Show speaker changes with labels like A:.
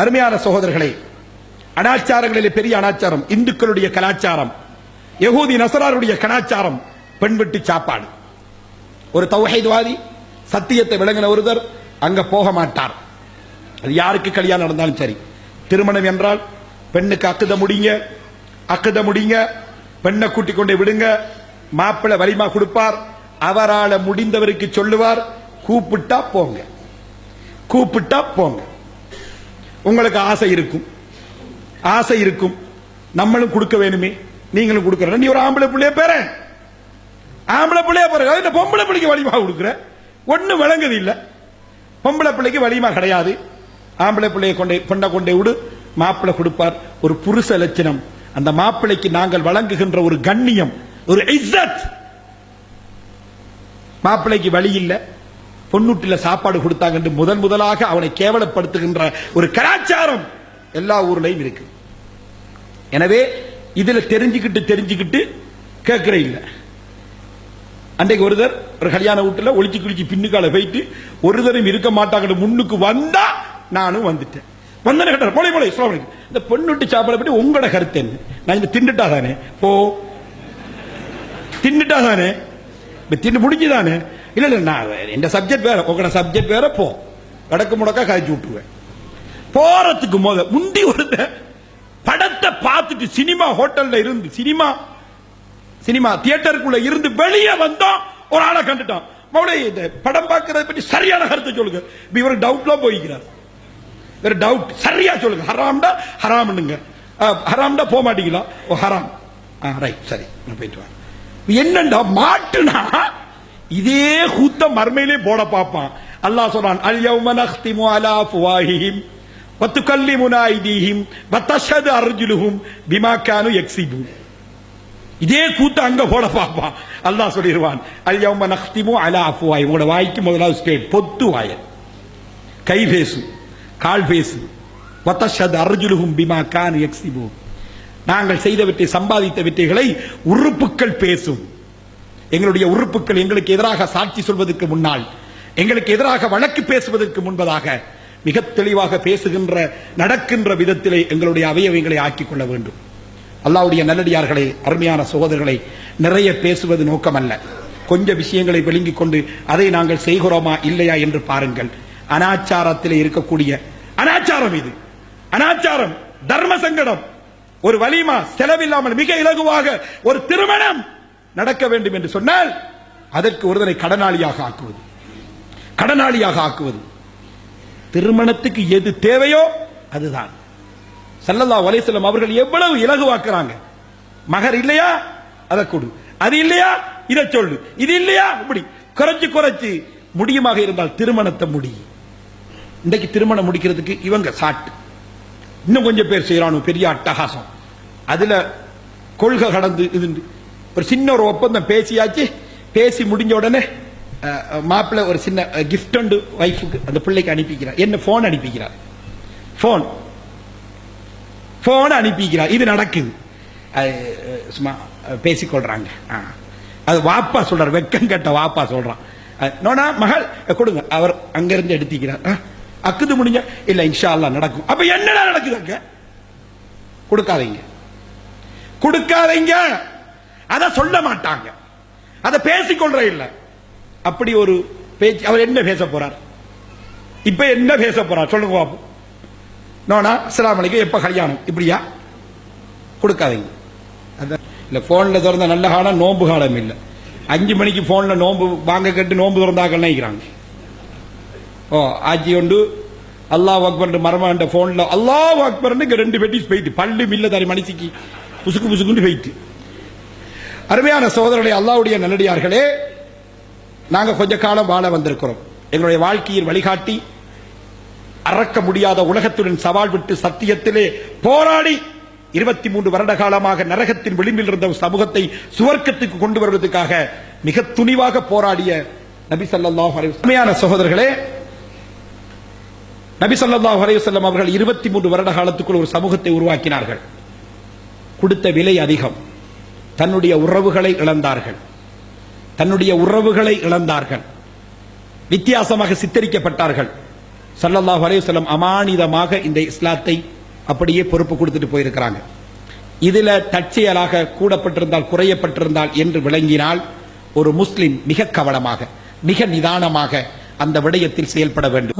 A: அருமையான சகோதரர்களே அனாச்சாரங்களிலே பெரிய அனாச்சாரம் இந்துக்களுடைய கலாச்சாரம் யகூதி நசராருடைய கலாச்சாரம் பெண் வெட்டி சாப்பாடு. ஒரு தௌஹீத்வாதி சத்தியத்தை விளங்கின ஒருவர் அங்க போக மாட்டார். அது யாருக்கு கல்யாணம் நடந்தாலும் சரி. திருமணம் என்றால் பெண்ணுக்கு அக்குத முடிங்க அக்குத முடிங்க பெண்ணை கூட்டிக் கொண்டு விடுங்க மாப்பிள்ளை வலிமா கொடுப்பார் அவரால முடிந்தவருக்கு சொல்லுவார் கூப்பிட்டா போங்க. கூப்பிட்டா போங்க. உங்களுக்கு ஆசை இருக்கும். ஆசை இருக்கும். நம்மளும் கொடுக்க வேணுமே. நீங்களும் கொடுக்கற நீ ஒரு ஆம்பளை பிள்ளைய பேர. ஆம்பளை பிள்ளைய பாருங்க இந்த பொம்பளை பிள்ளைக்கு வலிமா கொடுக்குற? ஒண்ணு விளங்குது இல்ல. பொம்பளை பிள்ளைக்கு வலிமா கிடையாது. ஆம்பளை பிள்ளைய கொண்டே பொண்ணை கொண்டே விடு. மாப்பிள்ளை கொடுப்பார். ஒரு புருஷ லட்சணம். அந்த மாப்பிள்ளைக்கு நாங்கள் வழங்குகின்ற ஒரு கண்ணியம் ஒரு இஸ்ஸத். மாப்பிள்ளைக்கு வழி இல்ல. பொன்னூட்டில சாப்பாடு கொடுத்தாங்க என்று முதன் முதலாக அவனை கேவலப்படுத்துகின்ற ஒரு கலாச்சாரம் எல்லா ஊர்லயும் இருக்கு. எனவே இதுல தெரிஞ்சுக்கிட்டு தெரிஞ்சுக்கிட்டு கேட்கிற இல்ல. அன்றைக்கு ஒருதர் ஒரு கல்யாண வீட்டுல ஒளிச்சு குளிச்சு பின்னுக்கால போயிட்டு ஒருதரும் இருக்க மாட்டாங்க முன்னுக்கு வந்தா நானும் வந்துட்டேன். வந்தன கட்டார் போலை போலை சொல்ல இந்த பொண்ணுட்டு சாப்பாடு பற்றி உங்களோட கருத்து என்ன? நான் இந்த தின்னுட்டா தானே போ. தின்னுட்டா தானே இப்ப தின்னு முடிஞ்சுதானே? இல்ல இல்ல நான் வேற- இந்த சப்ஜெக்ட் வேற உங்களோட சப்ஜெக்ட் வேற போ வடக்கு முடக்கா காய்ச்சி விட்டுருவேன் போறதுக்கு முத முந்தி ஒருத்த படத்தை பார்த்துட்டு சினிமா ஹோட்டல்ல இருந்து சினிமா சினிமா தியேட்டருக்குள்ள இருந்து வெளியே வந்தோம் ஒரு ஆளை கண்டுட்டோம் மவுடைய இந்த படம் பார்க்கறத பற்றி சரியான கருத்தை சொல்லுங்க இவர் டவுட்லாம் போய்க்கிறார் வேற டவுட் சரியா சொல்லுங்க ஹராம்டா ஹராம்னுங்க ஹராம்டா போக மாட்டீங்களா ஓ ஹராம் ரைட் சரி நான் போயிட்டு வரேன் என்னண்டா மாட்டுனா இதே கூத்த மர்மையிலே போட பார்ப்பான். அல்லாஹ் சொல்றான் அல் யௌம நஹ்திமு அலா ஃபுவாஹிஹிம் வத்துகல்லிமுனா ஐதீஹிம் வத்தஷது அர்ஜுலுஹும் பிமா கானு யக்ஸிபூன் இதே கூத்து அங்க போட பார்ப்பான். அல்லாஹ் சொல்லிடுவான் அல் யௌம நஹ்திமு அலா அஃப்வாய் உங்களோட வாய்க்கு முதலாவது ஸ்டேட் பொத்து வாயல் கை பேசு கால் பேசு. வத்தஷது அர்ஜுலுஹும் பிமா கான் யக்ஸிபு நாங்கள் செய்தவற்றை சம்பாதித்த வெற்றிகளை உறுப்புக்கள் பேசும். எங்களுடைய உறுப்புக்கள் எங்களுக்கு எதிராக சாட்சி சொல்வதற்கு முன்னால் எங்களுக்கு எதிராக வழக்கு பேசுவதற்கு முன்பதாக மிக தெளிவாக பேசுகின்ற நடக்கின்ற விதத்திலே எங்களுடைய அவயவங்களை ஆக்கிக் கொள்ள வேண்டும். அல்லாவுடைய நல்லடியார்களை அருமையான சகோதரர்களை நிறைய பேசுவது நோக்கமல்ல. கொஞ்ச விஷயங்களை விழுங்கிக் கொண்டு அதை நாங்கள் செய்கிறோமா இல்லையா என்று பாருங்கள். அனாச்சாரத்தில் இருக்கக்கூடிய அனாச்சாரம் இது. அனாச்சாரம் தர்ம சங்கடம். ஒரு வலிமா செலவில்லாமல் மிக இலகுவாக ஒரு திருமணம். நடக்க வேண்டும் என்று சொன்னால் அதற்கு ஒருவரை கடனாளியாக ஆக்குவது. கடனாளியாக ஆக்குவது. திருமணத்துக்கு எது தேவையோ அதுதான். ஸல்லல்லாஹு வலைசலம் அவர்கள் எவ்வளவு இலகுவாக்குறாங்க மகர் இல்லையா? அதை கொடு. அது இல்லையா? இதை சொல்லு. இது இல்லையா? இப்படி குறைச்சு குறைச்சு. முடியுமாக இருந்தால் திருமணத்தை முடி. இன்றைக்கு திருமணம் முடிக்கிறதுக்கு இவங்க சாட்டு. இன்னும் கொஞ்சம் பேர் செய்யறானு பெரிய அட்டகாசம். அதுல கொள்கை கடந்து இது ஒரு சின்ன ஒரு ஒப்பந்தம் பேசியாச்சு. பேசி முடிஞ்ச உடனே மாப்பிள்ள மாப்பிள்ளை ஒரு சின்ன கிஃப்ட் அண்டு ஒய்ஃபுக்கு அந்த பிள்ளைக்கு அனுப்பிக்கிறார். என்ன போன் அனுப்பிக்கிறார். போன் போன் அனுப்பிக்கிறார். இது நடக்குது. சும்மா பேசிக்கொள்றாங்க. அது வாப்பா சொல்றார். வெக்கம் கட்ட வாப்பா சொல்றான். நோனா மகள் கொடுங்க. அவர் அங்கிருந்து எடுத்துக்கிறார். அக்குது முடிஞ்ச இல்ல இன்ஷா அல்லா நடக்கும். அப்ப என்னடா நடக்குது அங்க? கொடுக்காதீங்க. கொடுக்காதீங்க. அதை சொல்ல மாட்டாங்க. அதை பேசிக்கொள்ற இல்ல. அப்படி ஒரு பேச்சு அவர் என்ன பேச போறார்? இப்ப என்ன பேச போறார்? சொல்லுங்க பாப்போம் நோனா அஸ்ஸலாமு அலைக்கும் எப்ப கல்யாணம்? இப்படியா? கொடுக்காதீங்க. அதான் இல்ல போன்ல திறந்த நல்ல காலம் நோன்பு காலம் இல்ல. அஞ்சு மணிக்கு போன்ல நோன்பு வாங்க கட்டு நோன்பு திறந்தாக்கள் நினைக்கிறாங்க. ஓ ஆச்சி ஒன்று அல்லாஹ் அக்பர் மரமாண்ட போன்ல அல்லாஹ் அக்பர் ரெண்டு பெட்டிஸ் போயிட்டு பல்லு மில்ல தாரி மனுஷிக்கு புசுக்கு புசுக்குன்னு போயிட்டு. அருமையான சோதரனை அல்லாவுடைய நல்லடியார்களே நாங்கள் கொஞ்ச காலம் வாழ வந்திருக்கிறோம். எங்களுடைய வாழ்க்கையின் வழிகாட்டி அறக்க முடியாத உலகத்துடன் சவால் விட்டு சத்தியத்திலே போராடி இருபத்தி மூன்று வருட காலமாக நரகத்தின் விளிம்பில் இருந்த ஒரு சமூகத்தை சுவர்க்கத்துக்கு கொண்டு வருவதற்காக மிக துணிவாக போராடிய நபி ஸல்லல்லாஹு அலைஹி சகோதரர்களே நபி சல்லாஹ் அலைஹி அவர்கள் இருபத்தி மூன்று வருட காலத்துக்குள் ஒரு சமூகத்தை உருவாக்கினார்கள். கொடுத்த விலை அதிகம். தன்னுடைய உறவுகளை இழந்தார்கள். தன்னுடைய உறவுகளை இழந்தார்கள். வித்தியாசமாக சித்தரிக்கப்பட்டார்கள். சல்லல்லாஹ் அலையுசல்லம் அமானிதமாக இந்த இஸ்லாத்தை அப்படியே பொறுப்பு கொடுத்துட்டு போயிருக்கிறாங்க. இதுல தற்செயலாக கூடப்பட்டிருந்தால் குறையப்பட்டிருந்தால் என்று விளங்கினால் ஒரு முஸ்லிம் மிக கவனமாக மிக நிதானமாக அந்த விடயத்தில் செயல்பட வேண்டும்.